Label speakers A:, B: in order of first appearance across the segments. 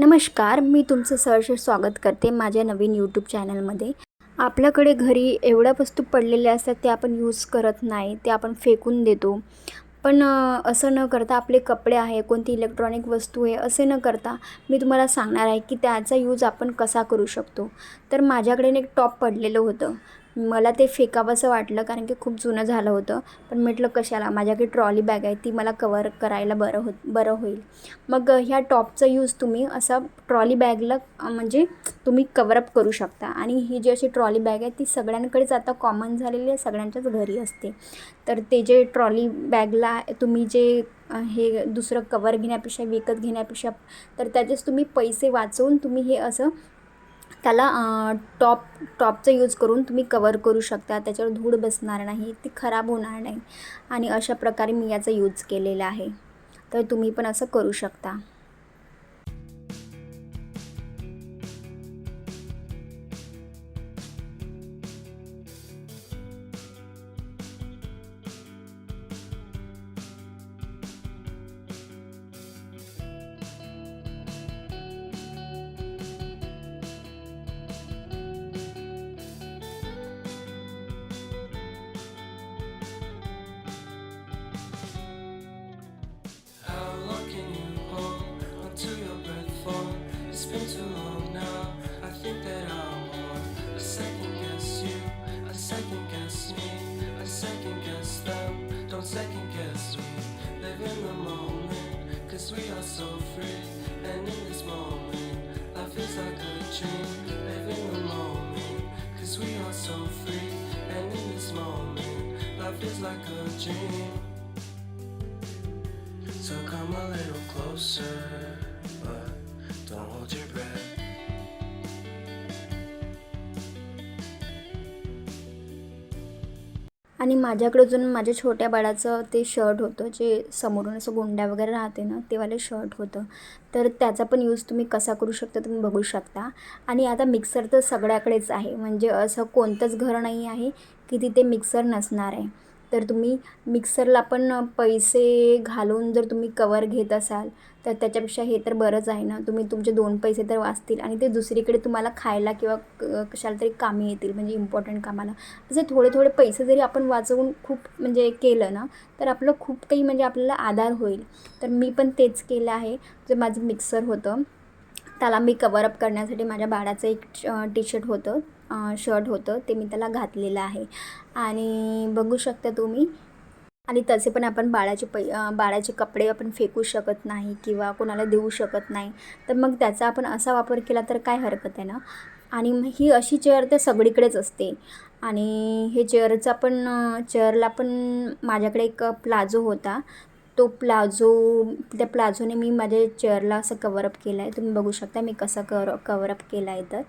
A: नमस्कार मी तुमचं सहर्ष स्वागत करते माझ्या नवीन यूट्यूब चॅनलमध्ये आपल्याकडे घरी एवढ्या वस्तू पडलेल्या असतात ते आपण यूज करत नाही ते आपण फेकून देतो. पण असं न करता आपले कपडे आहे कोणती इलेक्ट्रॉनिक वस्तू आहे असे न करता मी तुम्हाला सांगणार आहे की त्याचा यूज आपण कसा करू शकतो. तर माझ्याकडे एक टॉप पडलेलं होतं. मला ते फेकावंसं वाटलं कारण की खूप जुनं झालं होतं. पण म्हटलं कशाला? माझ्याकडे ट्रॉली बॅग आहे ती मला कवर करायला बरं हो बरं होईल. मग ह्या टॉपचा यूज तुम्ही असा ट्रॉली बॅगला म्हणजे तुम्ही कवरअप करू शकता. आणि ही जी अशी ट्रॉली बॅग आहे ती सगळ्यांकडेच आता कॉमन झालेली आहे सगळ्यांच्याच घरी असते. तर ते जे ट्रॉली बॅगला तुम्ही जे हे दुसरं कवर घेण्यापेक्षा विकत घेण्यापेक्षा तर त्याचेच तुम्ही पैसे वाचवून तुम्ही हे असं त्याला टॉप टॉपचा यूज करून तुम्ही कवर करू शकता त्याच्यावर धूळ बसणार नाही ती खराब होणार नाही. आणि अशा प्रकारे मी याचा यूज केलेला आहे. तर तुम्ही पण असं करू शकता.
B: And in this moment, life is like a dream. Live in the moment, cause we are so free. And in this moment, life is like a dream. So come a little closer, but don't hold your breath.
A: आणि माझ्याकडे अजून माझ्या छोट्या बाळाचं ते shirt होतं जे समोरून असं गोंड्या वगैरे राहते ना तेवाले शर्ट होतं. तर त्याचा पण यूज तुम्ही कसा करू शकता तुम्ही बघू शकता. आणि आता मिक्सर तर सगळ्याकडेच आहे. म्हणजे असं कोणतंच घर नाही आहे की तिथे मिक्सर नसणार आहे. तर तुम्ही मिक्सरला पण पैसे घालून जर तुम्ही कवर घेत असाल तर त्याच्यापेक्षा हे तर बरंच आहे ना. तुम्ही तुमचे दोन पैसे तर वाचतील आणि ते दुसरीकडे तुम्हाला खायला किंवा क- कशाला तरी कामी येतील म्हणजे इम्पॉर्टंट कामाला. असे थोडे थोडे पैसे जरी आपण वाचवून खूप म्हणजे केलं ना तर आपलं खूप काही म्हणजे आपल्याला आधार होईल. तर मी पण तेच केलं आहे. जे माझं मिक्सर होतं त्याला मी कवरअप करण्यासाठी माझ्या बाळाचं एक टी शर्ट होतं. शर्ट होतं ते मी त्याला घातलेलं आहे. आणि बघू शकता तुम्ही आणि तसे पण आपण बाळाचे पै बाळाचे कपडे आपण फेकू शकत नाही किंवा कोणाला देऊ शकत नाही. तर मग त्याचा आपण असा वापर केला तर काय हरकत आहे ना? आणि मग ही अशी चेअर तर सगळीकडेच असते. आणि हे चेअरचा पण चेअरला पण माझ्याकडे एक प्लाझो होता. तो प्लाझो त्या प्लाझोने मी माझ्या चेअरला असं कवरअप केलं आहे तुम्ही बघू शकता मी कसं कवर कवरअप केला आहे तर.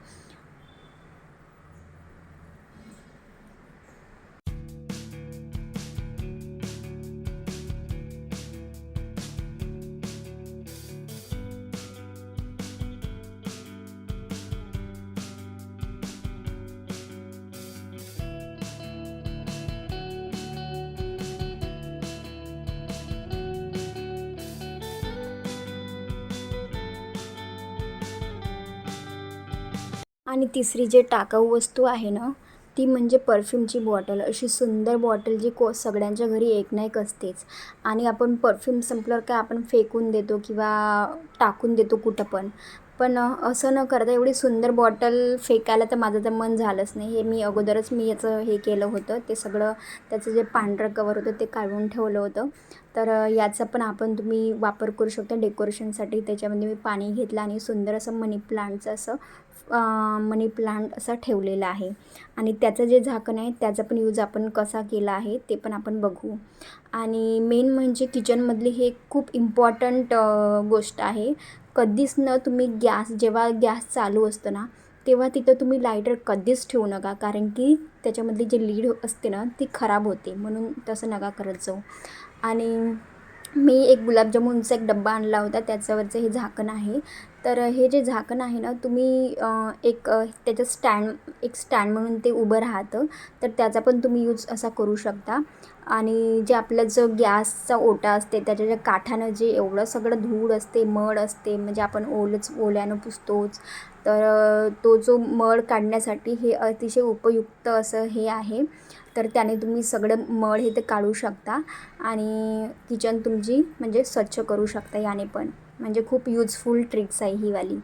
A: आणि तिसरी जे टाकाऊ वस्तू आहे ना ती म्हणजे परफ्यूमची बॉटल. अशी सुंदर बॉटल जी को सगळ्यांच्या घरी एक ना एक असतेच. आणि आपण परफ्यूम संपल्यावर काय आपण फेकून देतो किंवा टाकून देतो कुठं पण. पण असं न करता एवढी सुंदर बॉटल फेकायला तर माझं तर मन झालंच नाही. हे मी अगोदरच मी याचं हे केलं होतं. ते सगळं त्याचं जे पांढरं कवर होतं ते काढून ठेवलं होतं. तर याचा पण आपण तुम्ही वापर करू शकता. डेकोरेशनसाठी त्याच्यामध्ये मी पाणी घेतलं आणि सुंदर असं मनी प्लांटचं असं मनी प्लांट असा ठेवलेला आहे. आणि त्याचं जे झाकण आहे त्याचा पण यूज आपण कसा केला आहे ते पण आपण बघू. आणि मेन म्हणजे किचनमधली हे खूप इम्पॉर्टंट गोष्ट आहे. कधीच न तुम्ही गॅस जेव्हा गॅस चालू असतो ना तेव्हा तिथं तुम्ही लायटर कधीच ठेवू नका. कारण की त्याच्यामधली जी लीड असते ना ती खराब होते. म्हणून तसं नका करत जाऊ. आणि मी एक गुलाबजामुनचा एक डब्बा आणला होता त्याच्यावरचं हे झाकण आहे. तर हे जे झाकण आहे ना तुम्ही एक त्याचं स्टँड एक स्टँड म्हणून ते उभं राहतं. तर त्याचा पण तुम्ही यूज असा करू शकता. आणि जे आपलं जो गॅसचा ओटा असते त्याच्या ज्या काठानं जे एवढं सगळं धूळ असते मड असते म्हणजे आपण ओलच ओल्यानं पुसतोच. तर तो जो मड काढण्यासाठी हे अतिशय उपयुक्त असं हे आहे. तर त्याने तुम्ही सगळं मळ हे ते काढू शकता आणि किचन तुमची म्हणजे स्वच्छ करू शकता याने पण. म्हणजे खूप यूजफुल ट्रिक्स आहे ही वाली.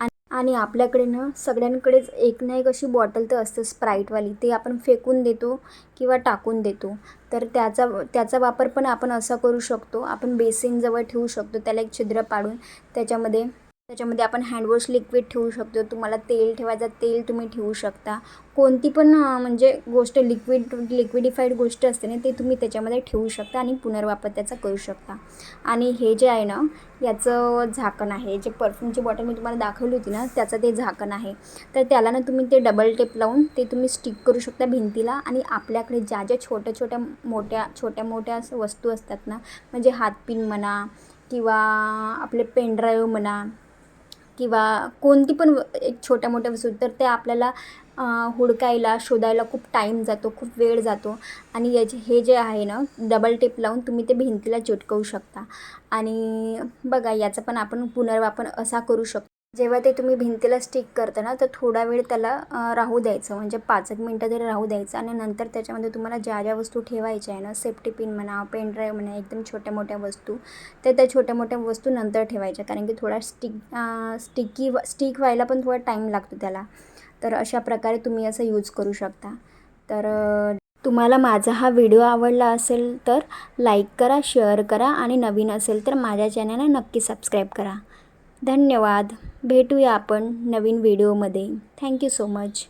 A: आणि आणि आपल्याकडे ना सगळ्यांकडेच एक ना एक अशी बॉटल तर असते स्प्राईटवाली ते आपण फेकून देतो किंवा टाकून देतो. तर त्याचा त्याचा वापर पण आपण असा करू शकतो. आपण बेसिनजवळ ठेवू शकतो. त्याला एक छिद्र पाडून त्याच्यामध्ये त्याच्यामध्ये आपण हँडवॉश लिक्विड ठेवू शकतो. तुम्हाला तेल ठेवायचं तेल तुम्ही ठेवू शकता. कोणती पण म्हणजे गोष्ट लिक्विड लिक्विडिफाईड गोष्ट असते ना ते तुम्ही त्याच्यामध्ये ठेवू शकता आणि पुनर्वापर त्याचा करू शकता. आणि हे जे आहे ना याचं झाकण आहे. जे परफ्यूमची बॉटल मी तुम्हाला दाखवली होती ना त्याचं ते झाकण आहे. तर त्याला ना तुम्ही ते डबल टेप लावून ते तुम्ही स्टिक करू शकता भिंतीला. आणि आपल्याकडे ज्या ज्या छोट्या छोट्या मोठ्या छोट्या मोठ्या असं वस्तू असतात ना म्हणजे हातपिन म्हणा किंवा आपले पेनड्राईव्ह म्हणा किंवा कोणती पण एक छोट्या मोठ्या वस्तू तर ते आपल्याला हुडकायला शोधायला खूप टाईम जातो खूप वेळ जातो. आणि याचे हे जे आहे ना डबल टेप लावून तुम्ही ते भिंतीला चिटकवू शकता. आणि बघा याचा पण आपण पुनर्वापर असा करू शकतो. जेव्हा ते तुम्ही भिंतीला स्टिक करता ना तर थोडा वेळ त्याला राहू द्यायचं. म्हणजे पाच एक मिनटं तरी राहू द्यायचं. आणि नंतर त्याच्यामध्ये तुम्हाला ज्या ज्या वस्तू ठेवायच्या आहे ना सेफ्टी पिन म्हणा पेन ड्राईव्ह म्हणा एकदम छोट्या मोठ्या वस्तू तर त्या छोट्या मोठ्या वस्तू नंतर ठेवायच्या. कारण की थोडा स्टिक स्टिकी स्टिक व्हायला पण थोडा टाईम लागतो त्याला. तर अशा प्रकारे तुम्ही असं यूज करू शकता. तर तुम्हाला माझा हा व्हिडिओ आवडला असेल तर लाईक करा शेअर करा. आणि नवीन असेल तर माझ्या चॅनलला नक्की सबस्क्राईब करा. धन्यवाद. भेटूया आपण नवीन व्हिडिओमध्ये. Thank you so much.